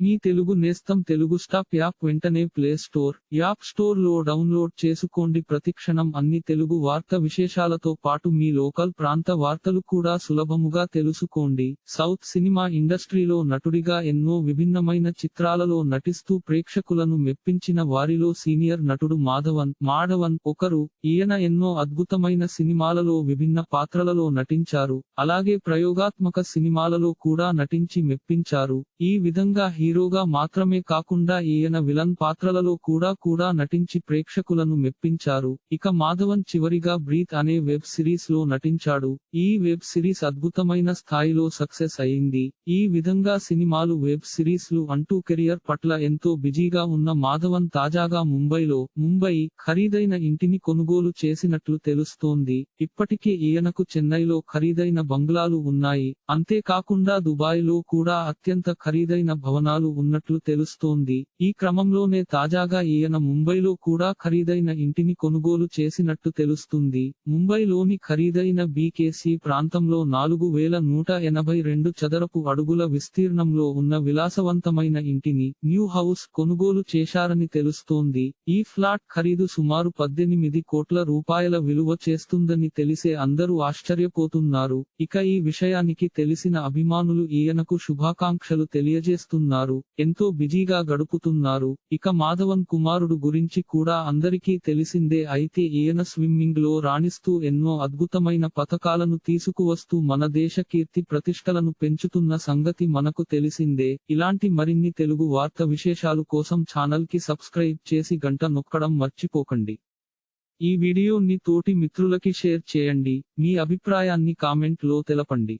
మీ తెలుగు నేస్తం Telugu stop app వెంటనే play store app స్టోర్లో డౌన్లోడ్ చేసుకోండి. ప్రతిక్షణం అన్ని తెలుగు వార్త విశేషాలతో పాటు మీ లోకల్ ప్రాంత వార్తలు కూడా సులభముగా తెలుసుకోండి. సౌత్ సినిమా ఇండస్ట్రీలో నటుడిగా ఎన్నో విభిన్నమైన చిత్రాలలో నటిస్తూ ప్రేక్షకులను మెప్పించిన వారిలో సీనియర్ నటుడు మాధవన్. మాధవన్ ఒకరు ఈయన ఎన్నో అద్భుతమైన సినిమాలలో విభిన్న పాత్రలలో నటించారు. అలాగే ప్రయోగాత్మక సినిమాలలో కూడా నటించి మెప్పించారు. ఈ విధంగా హీరోగా మాత్రమే కాకుండా ఈయన విలన్ పాత్రలలో కూడా కూడా నటించి ప్రేక్షకులను మెప్పించారు. ఇక మాధవన్ చివరిగా బ్రీత్ అనే వెబ్ సిరీస్లో నటించాడు. ఈ వెబ్ సిరీస్ అద్భుతమైన స్థాయిలో సక్సెస్ అయింది. ఈ విధంగా సినిమాలు వెబ్ సిరీస్లు అంటూ కెరియర్ పట్ల ఎంతో బిజీగా ఉన్న మాధవన్ తాజాగా ముంబైలో ముంబై ఖరీదైన ఇంటిని కొనుగోలు చేసినట్లు తెలుస్తోంది. ఇప్పటికే ఈయనకు చెన్నైలో ఖరీదైన బంగ్లాలు ఉన్నాయి. అంతేకాకుండా దుబాయ్లో కూడా అత్యంత ఖరీదైన భవనాలు ఉన్నట్లు తెలుస్తోంది. ఈ క్రమంలోనే తాజాగా ఈయన ముంబైలో కూడా ఖరీదైన ఇంటిని కొనుగోలు చేసినట్టు తెలుస్తుంది. ముంబైలోని ఖరీదైన బీకేసీ ప్రాంతంలో నాలుగు వేల నూట ఎనభై రెండు చదరపు అడుగుల విస్తీర్ణంలో ఉన్న విలాసవంతమైన ఇంటిని న్యూ హౌస్ కొనుగోలు చేశారని తెలుస్తోంది. ఈ ఫ్లాట్ ఖరీదు సుమారు పద్దెనిమిది కోట్ల రూపాయల విలువ చేస్తుందని తెలిసే అందరూ ఆశ్చర్యపోతున్నారు. ఇక ఈ విషయానికి తెలిసిన అభిమానులు ఈయనకు శుభాకాంక్షలు తెలియజేస్తున్నారు. ఎంతో బిజీగా గడుపుతున్నారు. ఇక మాధవన్ కుమారుడు గురించి కూడా అందరికీ తెలిసిందే అయితే ఈయన స్విమ్మింగ్లో రాణిస్తూ ఎన్నో అద్భుతమైన పథకాలను తీసుకువస్తూ మన దేశ కీర్తి ప్రతిష్టలను పెంచుతున్న సంగతి మనకు తెలిసిందే. ఇలాంటి మరిన్ని తెలుగు వార్త విశేషాలు కోసం ఛానల్కి సబ్స్క్రైబ్ చేసి గంట నొక్కడం మర్చిపోకండి. ఈ వీడియోని తోటి మిత్రులకి షేర్ చేయండి. మీ అభిప్రాయాన్ని కామెంట్లో తెలపండి.